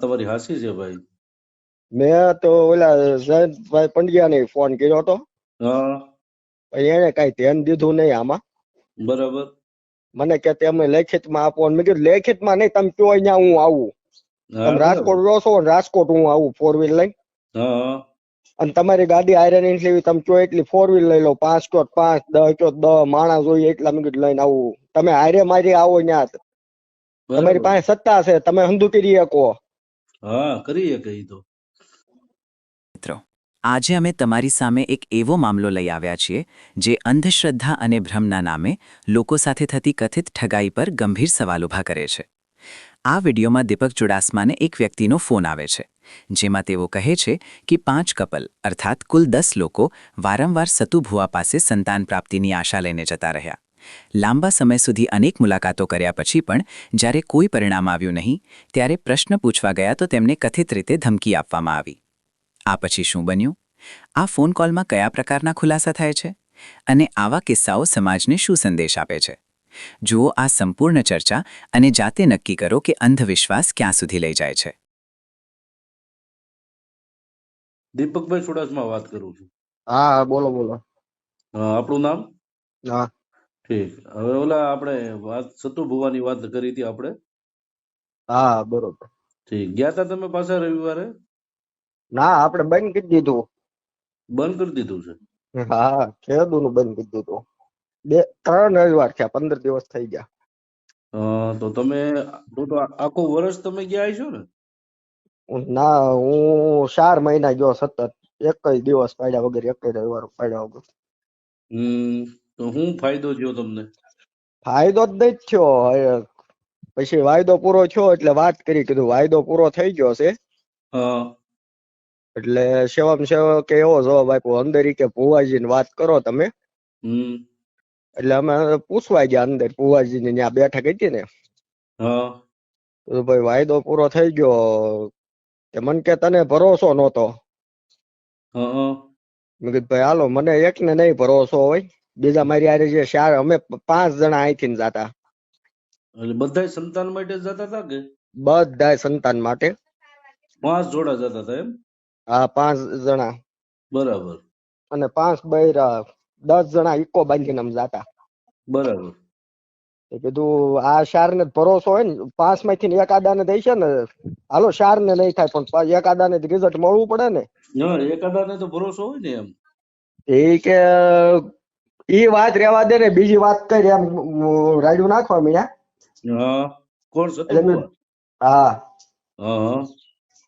તમારી હાસી છે ભાઈ. મેં તો ઓલા જયંતભાઈ પંડ્યાને ફોન કર્યો હતો. એને કઈ ધ્યાન દીધું નહીં આમાં. બરાબર. મને કે તમે લેખિતમાં આપો મેં કીધું લેખિતમાં નહીં તમે કયો અહીંયા હું આવું. તમે રાજકોટ રહો છો રાજકોટ હું આવું ફોર વ્હીલ હા. અને તમારી ગાડી આયરન લેવી તમે કયો એટલી ફોર વ્હીલ લઈ લો પાંચ કયો પાંચ દસ કયો તો દસ માણસ જોઈએ એટલા મિનિટ લઈને આવું. તમે હારે મારી આવો ત્યાં તમારી પાસે સત્તા છે તમે હંધુ રહી શકો હા કરીએ કઈ તો. મિત્રો, આજે અમે તમારી સામે એક એવો મામલો લઈ આવ્યા છીએ, જે અંધશ્રદ્ધા અને ભ્રમના નામે લોકો સાથે થતી કથિત ઠગાઈ પર ગંભીર સવાલ ઊભા કરે છે. આ વિડીયોમાં દીપક ચુડાસમાને એક વ્યક્તિનો ફોન આવે છે, જેમાં તેઓ કહે છે કે પાંચ કપલ, અર્થાત કુલ દસ લોકો, વારંવાર સતુ ભુવા પાસે સંતાન પ્રાપ્તિની આશા લઈને જતા રહ્યા. લાંબા સમય સુધી અનેક મુલાકાતો કર્યા પછી પણ જ્યારે કોઈ પરિણામ આવ્યું નહીં ત્યારે પ્રશ્ન પૂછવા ગયા તો તેમને કથિત રીતે ધમકી આપવામાં આવી. આ પછી શું બન્યું? આ ફોન કોલમાં કયા પ્રકારના ખુલાસા થાય છે? અને આવા કિસ્સાઓ સમાજને શું સંદેશ આપે છે? જુઓ આ સંપૂર્ણ ચર્ચા અને જાતે નક્કી કરો કે અંધવિશ્વાસ ક્યાં સુધી લઈ જાય છે. દીપકભાઈ ચુડાસમા વાત કરું છું. હા બોલો બોલો. આપણું નામ? હા. ઠીક. હવે ઓલા આપણે વાત સતુ ભુવાની વાત કરી હતી આપણે? હા બરોબર. ઠીક. ગયા તા તમે પાછા રવિવારે? ના આપણે બંધ કરી દીધું. બંધ કરી દીધું છે? હા ખેડૂ નું બંધ કરી દીધું. બે ત્રણ રવિવાર થયા પંદર દિવસ થઈ ગયા. તો તમે તો આખું વર્ષ તમે ગયા છો ને? ના હું ચાર મહિના ગયો સતત. એક જ દિવસ પાડ્યા વગર એક જ રવિવાર પાડ્યા વગર. હમ. તો શું ફાયદો થયો તમને? ફાયદો જ નહીં થયો. પછી વાયદો પૂરો થયો એટલે વાત કરી કીધું વાયદો પૂરો થઈ ગયો છે. હા. એટલે સેવમ સેવકે એવો જવાબ આપ્યો અંદર કે ભુવાજી વાત કરો તમે. એટલે અમે પૂછવા ગયા અંદર ભુવાજી ને ત્યાં બેઠક હતી ને. તો ભાઈ વાયદો પૂરો થઈ ગયો. કે મને કે તને ભરોસો નહોતો. મેં કીધું ભાઈ હાલો મને એકને નહીં ભરોસો હોય. બીજા મારી હારે જે ચાર અમે પાંચ જણા અહીંથી જતા. એટલે બધા સંતાન માટે જતા હતા કે? બધા સંતાન માટે. પાંચ જોડા જતા હતા એમ? હા પાંચ જણા. બરાબર. અને પાંચ બૈરા દસ જણા ઇકો બાંધીને અમે જતા. બરાબર. કીધું આ શાર ને ભરોસો હોય ને પાંચમાંથી એક આદાને થઈ છે ને હાલો શાર ને નહીં થાય પણ એક આદાને રિઝલ્ટ મળવું પડે ને. હા એકાદાને તો ભરોસો હોય ને એમ. એ કે ઈ વાત રેવા દે ને બીજી વાત કરી એમ રાડ્યું નાખવા મીયા હા કોણ સતુ હા.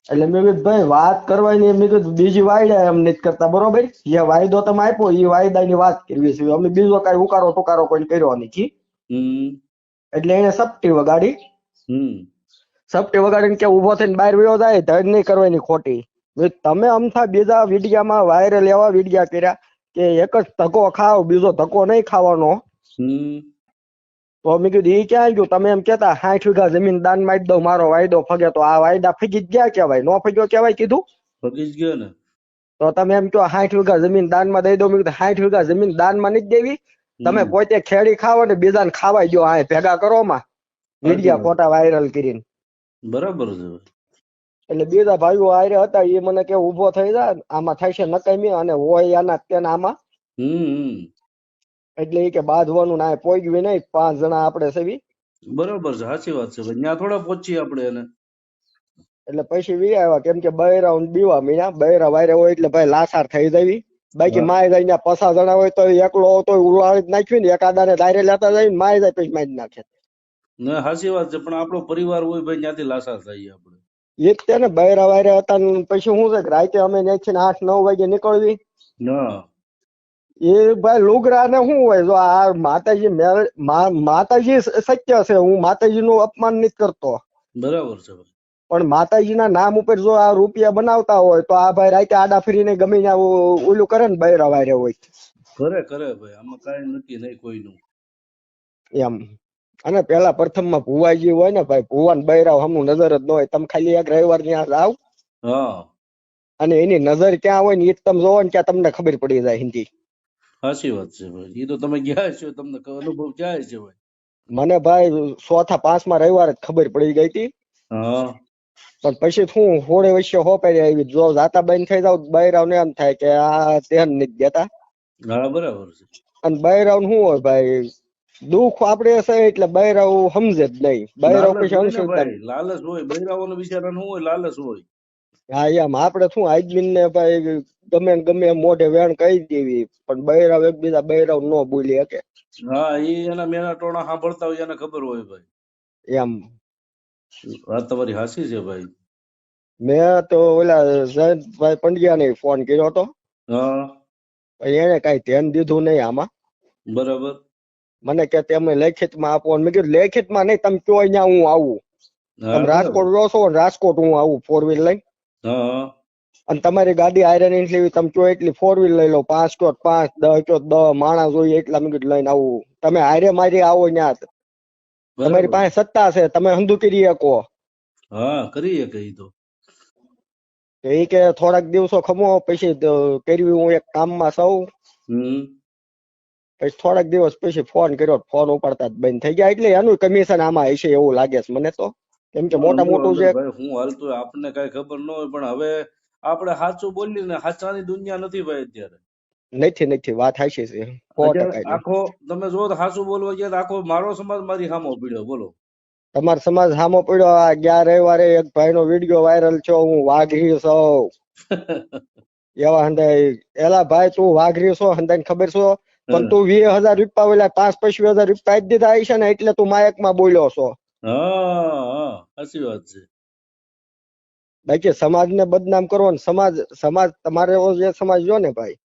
એટલે મેં કીધું ભાઈ વાત કરવાની મેં કીધું બીજી વાયદા એમ નથી કરતા બરોબર? જે વાયદો તમે આપ્યો એ વાયદાની વાત કરવી છે. અમે બીજો કઈ ઉકારો ટુકારો કોઈ કર્યો નથી. એટલે એને સપટી વગાડી. હમ. સપટી વગાડીને કે ઊભો થઈને બહાર વયો જાય ધડ નહીં કરવાની ખોટી. તમે અમથા બીજા વિડિયામાં વાયરલ એવા વિડિયા કર્યા કે એક જ ધક્કો ખાવ બીજો ધક્કો નહીં ખાવાનો. તો મેં કીધું એ ક્યાં ગયું? તમે એમ કેતા સાઠ વીઘા જમીન દાન મારી દઉં મારો વાયદો ફગે. તો આ વાયદા ફગી જ ગયા કેવાય નો ફગ્યો કેવાય કીધું? ફગી જ ગયો ને. તો તમે એમ કહો સાઠ વીઘા જમીન દાનમાં દઈ દો મેં કીધું સાઠ વીઘા જમીન દાનમાં નથી દેવી? તમે પોતે ખેડી ખાવ ને બીજાને ખાવાય દો આ ભેગા કરો માં મીડિયા. ફોટા વાયરલ કરીને. બરાબર છે. એટલે બીજા ભાઈઓ આયરે હતા એ મને કે ઊભો થઈ જાય આમાં થાય છે નકામી અને હોય આના તેના આમાં. એટલે એ કે બાંધવાનું ના પોગ્યું નહીં પાંચ જણા આપણે સેવી બરોબર છે સાચી વાત છે ત્યાં થોડા પહોંચીએ આપણે એને. એટલે પછી વી આવ્યા કેમ કે બૈરા ને બીવા મીના બૈરા વાયરે હોય એટલે ભાઈ લાસાર થઈ જવી બાકી. માય જાય ત્યાં પસા જણા હોય તો એકલો તો ઉલાળી જ નાખ્યું ને એકાદા ને દાયરે લેતા જાય માય જાય પછી મારી નાખે. ના સાચી વાત છે પણ આપણો પરિવાર હોય ભાઈ ત્યાંથી લાસાર થઈ આપણે એ છે ને બૈરા વાયરા હતા ને પછી શું છે કે રાતે અમે છે ને આઠ નવ વાગે નીકળવી. એ ભાઈ લુગરા ને શું હોય જો આ માતાજી માતાજી સત્ય છે હું માતાજી નું અપમાન નથી કરતો. બરાબર છે પણ માતાજીના નામ ઉપર જો આ રૂપિયા બનાવતા હોય તો આ ભાઈ રાતે આડા ફરીને ગમે ત્યાં ઓ- ઓલું કરે ને બૈરા વાયરે હોય. કરે કરે ભાઈ આમાં કઈ નથી નહીં કોઈનું. એમ. અને પેલા પ્રથમમાં ભુવાજી હોય ને ભાઈ ભુવન બૈરાવ હમુ નજર જ ન હોય. તમે ખાલી એક રવિવાર ત્યાં જાવ અને એની નજર ક્યાં હોય ને એ તમે જોવો ને ત્યાં તમને ખબર પડી જાય હિન્દી. સાચી વાત છે ભાઈ. એ તો તમે ગયા છો તમને અનુભવ ક્યાં છે ભાઈ? મને ભાઈ ચોથા પાંચમા રવિવારે જ ખબર પડી ગઈ હતી. પણ પછી શું હોળે વચ્ચે હોપારી આવી. જો જાતા બંધ થઈ જાવ બૈરાવને એમ થાય કે આ ધ્યાન નથી દેતા. બરાબર છે. અને બૈરાવ શું હોય ભાઈ દુઃખ આપડે છે એટલે બૈરાઓ સમજે જ નહીં. બૈરાઓ પછી ને ભાઈ લાલચ હોય બૈરાઓને બિચારા શું હોય લાલચ હોય. હા એમ આપડે શું આજમીન ને ભાઈ ગમે ગમે મોઢે વેણ કહી દેવી પણ બૈરાવ એકબીજા બૈરાવ ન બોલી શકે. હા એ એના મેના ટોણા સાંભળતા હોય એને ખબર હોય ભાઈ. એમ. વાત તમારી હાસી છે ભાઈ. મેં તો ઓલા જયંતભાઈ પંડ્યાને ફોન કર્યો હતો. હા. એને કઈ ધ્યાન દીધું નહીં આમાં. બરાબર. મને કે તમે લેખિતમાં આપો મેં કીધું લેખિતમાં નહીં તમે કયો અહીંયા હું આવું? તમે રાજકોટ રહો છો રાજકોટ હું આવું ફોર વ્હીલ લઈને. અને તમારી ગાડી આયરન લેવી તમે કયો એટલી ફોર વ્હીલ લઈ લો પાંચ ચોટ પાંચ દસ ચોટ દસ માણસ જોઈએ એટલા મેં કીધું લઈને આવું. તમે હારે મારી આવો ત્યાં તમારી પાસે સત્તા છે તમે હંધુ કરી શકો. હા કરી શકે તો તો. એ કે થોડાક દિવસો ખમો પછી કર્યું હું એક કામમાં સૌ. હમ. પછી થોડાક દિવસ પછી ફોન કર્યો ફોન ઉપાડતા જ બંધ થઈ ગયા. એટલે એનું કમિશન આમાં હશે એવું લાગે છે મને તો. કેમ કે મોટા મોટું જે હું હાલતું આપણને કઈ ખબર ન હોય પણ હવે આપણે સાચું બોલીએ ને સાચાની દુનિયા નથી ભાઈ અત્યારે. નથી નથી વાત હાચી છે. આખો તમે જો સાચું બોલવા ગયા આખો મારો સમાજ મારી સામો પીડ્યો બોલો. તમારો સમાજ સામો પડ્યો આ ગયા રવિવારે એક ભાઈ નો વીડિયો વાયરલ છો હું વાઘરી છો. એવા હંધાય એલા ભાઈ તું વાઘરી છો હંધાઈને ખબર છો? પણ તું વીસ હજાર રૂપિયા ઓલા પાંચ પચીસ હજાર રૂપિયા આપી દીધા હશે ને એટલે તું માયકમાં બોલ્યો છો. હા હા સાચી વાત છે. બાકી સમાજ ને બદનામ કરવો ને સમાજ સમાજ તમારે જે સમાજ જો ને ભાઈ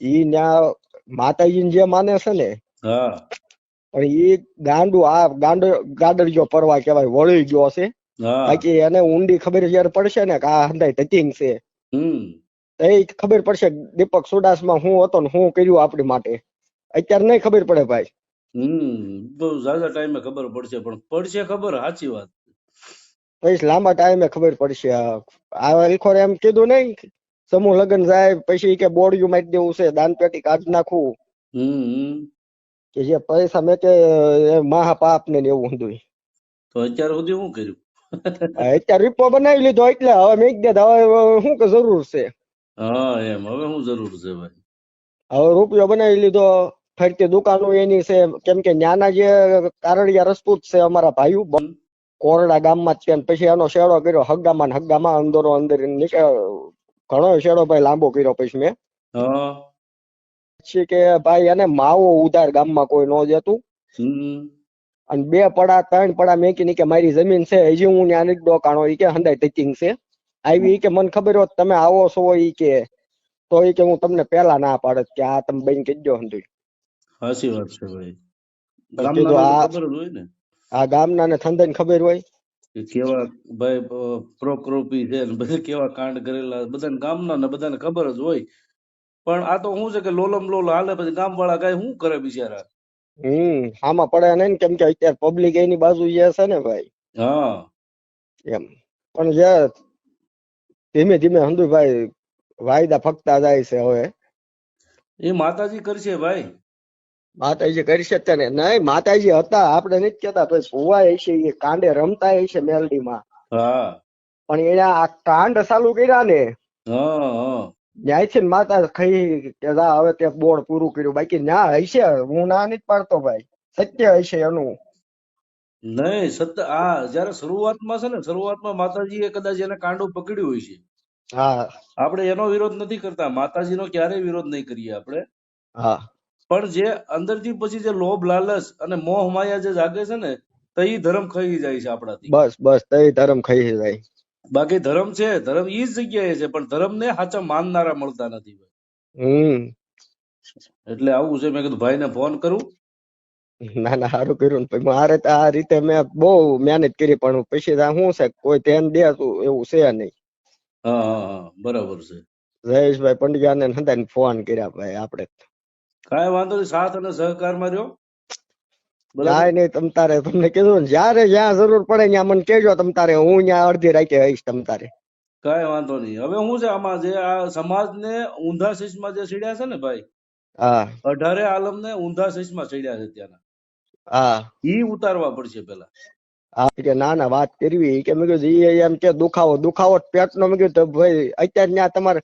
ઈ ન્યા માતાજી જે માને છે ને પણ ઈ ગાંડું આ ગાંડો ગાડરિયો પરવા કેવાય વળી ગયો છે. બાકી એને ઊંડી ખબર જયારે પડશે ને કે આ હંધાય ટચિંગ છે. એ ખબર પડશે દીપક સુડાસમાં હું હતો ને હું કર્યું આપણી માટે. અત્યારે નહીં ખબર પડે ભાઈ. હમ બહુ ઝાઝા ટાઈમે ખબર પડશે પણ પડશે ખબર સાચી વાત. પછી લાંબા ટાઈમે ખબર પડશે. આ અલખોર એમ કીધું નહીં સમૂહ લગ્ન જાય પછી કે બોડિયું મારી દેવું છે દાન પેટી કાઢી નાખવું હમ. કે જે પૈસા મેં કે મહાપાપ ને એવું હું તો અત્યાર સુધી શું કર્યું? અત્યારે રીપો બનાવી લીધો એટલે હવે મેં કીધું હવે શું કે જરૂર છે. હા એમ. હવે શું જરૂર છે ભાઈ. હવે રૂપિયો બનાવી લીધો. ફરતી દુકાનો એની છે. કેમ કે ન્યાના જે કારડિયા રસપૂત છે અમારા ભાઈઓ કોરડા ગામમાં જ છે. ને પછી એનો શેડો કર્યો હગામાં ને હગ્ગામાં અંદરો અંદર નીકળ ઘણો શેડો ભાઈ લાંબો કર્યો પછી મેં. પછી કે ભાઈ એને માવો ઉધાર ગામમાં કોઈ ન જતું અને બે પડા ત્રણ પડા મેકીને કે મારી જમીન છે. હજી હું ત્યાં નથી ડોકાણો એ કે હંદાય ટેકિંગ છે. આવી કે મને ખબર હોત તમે આવો છો ઈ કે તો ઈ કે હું તમને પેલા ના પાડત કે આ તમે બેન કીધો હંધુય. સાચી વાત છે ભાઈ. આ- ગામના ને થંદાઈને ખબર હોય? કેવા ભાઈ પ્રોક્રોપી છે ને બધા કેવા કાંડ કરેલા બધાને ગામના ને બધાને ખબર જ હોય. પણ આ તો શું છે કે લોલમ લોલ હાલે પછી ગામ વાળા કઈ શું કરે બિચારા? હમ આમાં પડે નહીં કેમ કે અત્યારે પબ્લિક એની બાજુ જે છે ને ભાઈ. હા. એમ. પણ જે ધીમે ધીમે હંદુભાઈ વાયદા ફકતા જાય છે હવે. એ માતાજી કરશે ભાઈ. માતાજી કરશે તને. નહીં માતાજી હતા આપણે નથી કેતા ભાઈ સુવા છે એ કાંડે રમતા હશે મેલડીમાં. હા. પણ એને આ કાંડ ચાલુ કર્યા ને ન્યાયથી ને માતા ખાઈ કે હવે તે બોર્ડ પૂરું કર્યું. બાકી ન્યા હશે હું ના નથી પાડતો ભાઈ. સત્ય હશે એનું. નહીં સત્ય આ જયારે શરૂઆતમાં છે ને શરૂઆતમાં માતાજીએ કદાચ એને કાંડું પકડ્યું હોય છે. હા. આપણે એનો વિરોધ નથી કરતા માતાજીનો ક્યારેય વિરોધ નહીં કરીએ આપણે. હા. પણ જે અંદરથી પછી જે લોભ લાલચ અને મોહ માયા જે જાગે છે ને તો ઈ ધર્મ ખાઈ જાય છે આપણાથી. બસ બસ તે ધર્મ ખાઈ જાય. બાકી ધર્મ છે ધર્મ ઈ જ જગ્યાએ છે પણ ધર્મને સાચા માનનારા મળતા નથી હમ. એટલે આવું છે મેં કીધું ભાઈને ફોન કરું. ના ના સારું કર્યું ને મારે તો આ રીતે મેં બહુ મહેનત કરી પણ પછી આ શું છે કોઈ ધ્યાન દે એવું છે નહીં. હા હા બરાબર છે. જયેશભાઈ પંડ્યાને હંધાઈને ફોન કર્યા ભાઈ આપણે. કાંઈ વાંધો નહીં સાથ અને સહકારમાં રહ્યો. કાંઈ નહીં તમ તારે તમને કીધું ને જ્યારે જ્યાં જરૂર પડે ત્યાં મને કહેજો તમ તારે હું ત્યાં અડધી રાખે આવીશ તમ તારે. કાંઈ વાંધો નહીં. હવે શું છે આમાં જે આ સમાજને ઊંધા શીશમાં જે સીડ્યા છે ને ભાઈ હા. અઢારે આલમને ઊંધા શીશમાં સીડ્યા છે ત્યાંના. હા. ઈ ઉતારવા પડશે પેલા હા કે ના ના વાત કરવી. કે મેં કીધું ઈ એમ કે દુખાવો દુખાવો પેટ નો મેં કીધું તો ભાઈ અત્યારે ત્યાં તમારે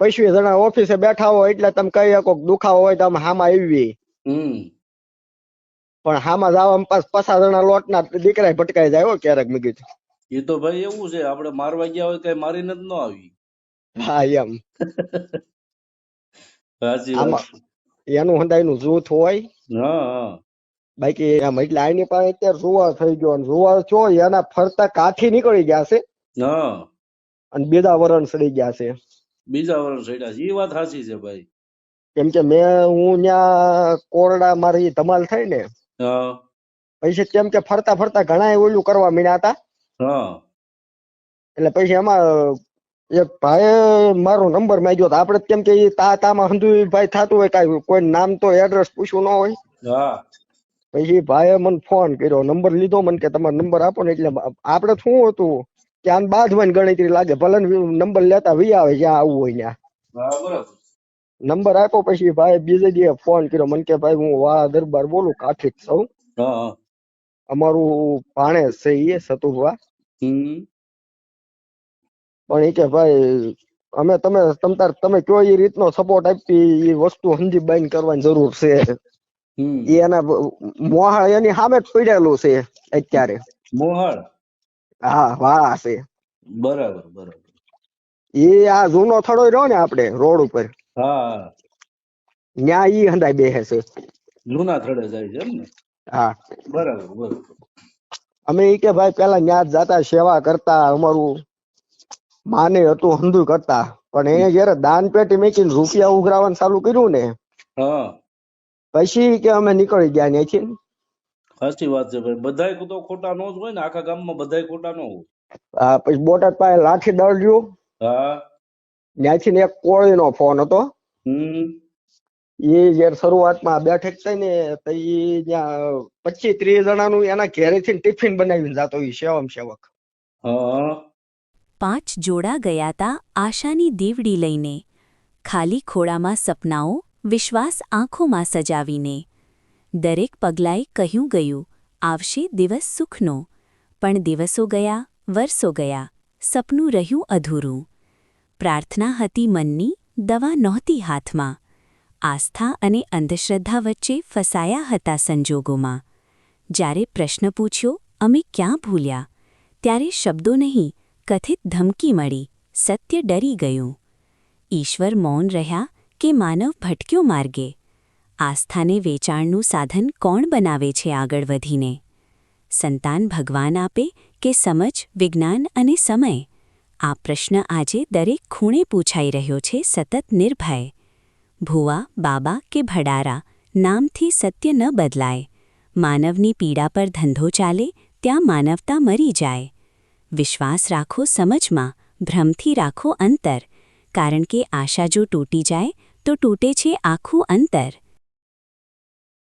પૈસા જણા ઓફિસે બેઠા હોય એટલે તમે કહી શકો દુખાવો હોય તો અમે હામાં આવી પણ હામાં જવા પાસ પચાસ જણા લોટના દીકરા ભટકાઈ જાય ક્યારેક મેં કીધું. એ તો ભાઈ એવું છે આપણે મારવા ગયા હોય કઈ મારીને જ ન આવી. હા એમ. એનું આમાં નું જૂથ હોય. હા. બાકી આમ એટલે આની પાસે અત્યારે જુવાર થઈ ગયો અને જુવાર છો એના ફરતા કાઠી નીકળી ગયા છે. હા. અને બીજા વરણ સડી ગયા છે. બીજા વરણ સડ્યા છે. એ વાત સાચી છે ભાઈ. કેમ કે મેં હું ત્યાં કોરડા મારી ધમાલ થઈ ને હા. પછી કેમ કે ફરતા ફરતા ઘણા ઓલું કરવા મીણ્યા હતા. એટલે પછી એમાં એક ભાઈ મારો નંબર માંગ્યો તો આપડે કેમ કે તા તામાં હંધુ ભાઈ થતું હોય કઈ કોઈ નામ તો એડ્રેસ પૂછવું ન હોય. પછી ભાઈએ મને ફોન કર્યો નંબર લીધો મને કે તમારો નંબર આપો ને એટલે આપણે શું હતું કે આમ બાંધવાની ગણતરી લાગે ભલે નંબર લેતા વી આવે જ્યાં આવવું હોય ત્યાં. નંબર આપ્યો પછી ભાઈ બીજે દિવસે ફોન કર્યો મને કે ભાઈ હું વાળા દરબાર બોલું કાઠી સૌ અમારું ભાણે છે એ સતુભા પણ એ કે ભાઈ અમે તમે તમ તાર તમે કયો એ રીતનો સપોર્ટ આપી એ વસ્તુ સમજી બાઈન કરવાની જરૂર છે. એના મોહળ એની સામે જ પડેલું છે અત્યારે. મોહળ? હા વાળા છે. બરાબર બરાબર. એ આ જૂનો થડો રહ્યો ને આપણે રોડ ઉપર. હા. ન્યા ઈ હંધાઈ બેહે છે. જૂના થડે જાય છે એમ ને? હા. બરાબર બરાબર. અમે ઈ કે ભાઈ પેલા ન્યા જતા જાતા સેવા કરતા અમારું માને હતું હંધુ કરતા. પણ એને જયારે દાન પેટી મેકીને રૂપિયા ઉઘરાવાનું ચાલુ કર્યું ને હા. પછી કે અમે નીકળી ગયા ત્યાંથી સાચી વાત છે ભાઈ. બધાય તો ખોટા નો જ હોય ને આખા ગામમાં બધાય ખોટા નો હોય. હા પછી બોટાદ પાસે લાઠી દળ્યું. હા. ત્યાંથી એક કોળીનો ફોન હતો. એ જયારે શરૂઆતમાં બેઠક થઈ ને તો એ ત્યાં પચીસ ત્રીસ જણાનું એના ઘેરેથી ટિફિન બનાવીને જતો એ સેવમ સેવક. હા. પાંચ જોડા ગયા તા આશાની દીવડી લઈને. ખાલી ખોળામાં સપનાઓ વિશ્વાસ આંખોમાં સજાવીને. દરેક પગલાએ કહ્યું ગયું, આવશે દિવસ સુખનો. પણ દિવસો ગયા, વર્ષો ગયા, સપનું રહ્યું અધૂરું. પ્રાર્થના હતી મનની, દવા નહોતી હાથમાં. આસ્થા અને અંધશ્રદ્ધા વચ્ચે ફસાયા હતા સંજોગોમાં. જ્યારે પ્રશ્ન પૂછ્યો, અમે ક્યાં ભૂલ્યા? ત્યારે શબ્દો નહીં, કથિત ધમકી મળી, સત્ય ડરી ગયું. ઈશ્વર મૌન રહ્યા કે માનવ ભટક્યો માર્ગે? આસ્થાને વેચાણનું સાધન કોણ બનાવે છે આગળ વધીને? સંતાન ભગવાન આપે કે સમજ, વિજ્ઞાન અને સમય? આ પ્રશ્ન આજે દરેક ખૂણે પૂછાઈ રહ્યો છે સતત નિર્ભય. ભુવા, બાબા કે ભડારા નામથી સત્ય ન બદલાય. માનવની પીડા પર ધંધો ચાલે, ત્યાં માનવતા મરી જાય. વિશ્વાસ રાખો સમજમાં, ભ્રમથી રાખો અંતર. કારણ કે આશા જો તૂટી જાય તો તૂટે છે આખું અંતર.